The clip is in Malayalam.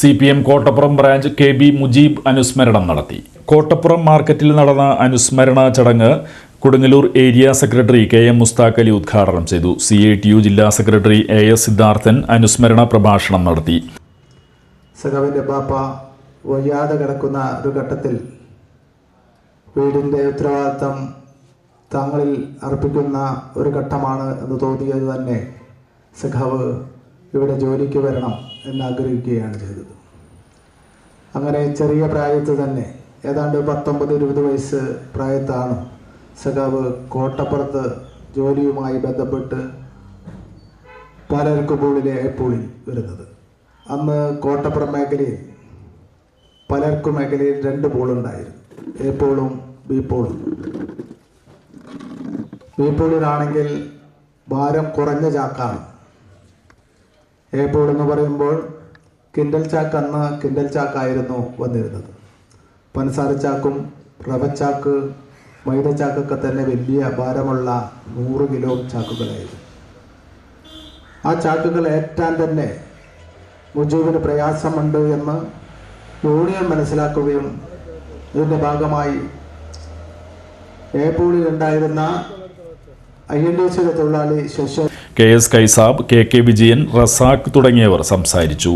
C P M Kottappuram branch K B Mujeeb അനുസ്മരണം നടത്തി. കോട്ടപ്പുറം മാർക്കറ്റിൽ നടന്ന അനുസ്മരണ ചടങ്ങ് Kodungallur area secretary K M Musthaq Ali ഉദ്ഘാടനം ചെയ്തു. സി ഐ ടി യു ജില്ലാ സെക്രട്ടറി എ എസ് സിദ്ധാർത്ഥൻ അനുസ്മരണ പ്രഭാഷണം നടത്തി. സഖാവിന്റെ ബാപ്പ വയ്യാതെ കിടക്കുന്ന ഒരു ഘട്ടത്തിൽ വീടിന്റെ ഉത്തരവാദിത്തം തങ്ങളിൽ അർപ്പിക്കുന്ന ഒരു ഘട്ടമാണ് എന്ന് തോന്നിയത് തന്നെ സഖാവ് ഇവിടെ ജോലിക്ക് വരണം എന്നാഗ്രഹിക്കുകയാണ് ചെയ്തത്. അങ്ങനെ ചെറിയ പ്രായത്തിൽ തന്നെ ഏതാണ്ട് പത്തൊമ്പത് ഇരുപത് വയസ്സ് പ്രായത്താണ് സഖാവ് കോട്ടപ്പുറത്ത് ജോലിയുമായി ബന്ധപ്പെട്ട് പാലർക്കുപോളിലെ എപ്പോളിൽ വരുന്നത്. അന്ന് കോട്ടപ്പുറം മേഖലയിൽ പലർക്കും മേഖലയിൽ രണ്ട് പൂളുണ്ടായിരുന്നു. എ പോളും ബി പോളും. ബി പോളിലാണെങ്കിൽ ഭാരം കുറഞ്ഞ ചാക്കാണ്. എ പോൾ എന്ന് പറയുമ്പോൾ കിൻഡൽ ചാക്ക് അന്ന് കിൻഡൽ ചാക്കായിരുന്നു വന്നിരുന്നത്. പൻസാര ചാക്കും റവച്ചാക്ക് മൈദച്ചാക്കൊക്കെ തന്നെ വലിയ ഭാരമുള്ള നൂറ് കിലോ ചാക്കുകളായിരുന്നു. ആ ചാക്കുകൾ ഏറ്റാൻ തന്നെ മുജീബിന് പ്രയാസമുണ്ട് എന്ന് യൂണിയൻ മനസ്സിലാക്കുകയും ഇതിന്റെ ഭാഗമായി ഏപ്പൂളിൽ ഉണ്ടായിരുന്ന ഐ എൻ ഡി സിയുടെ തൊഴിലാളി Sasi K S Kaisab K K Vijayan Razak തുടങ്ങിയവർ സംസാരിച്ചു.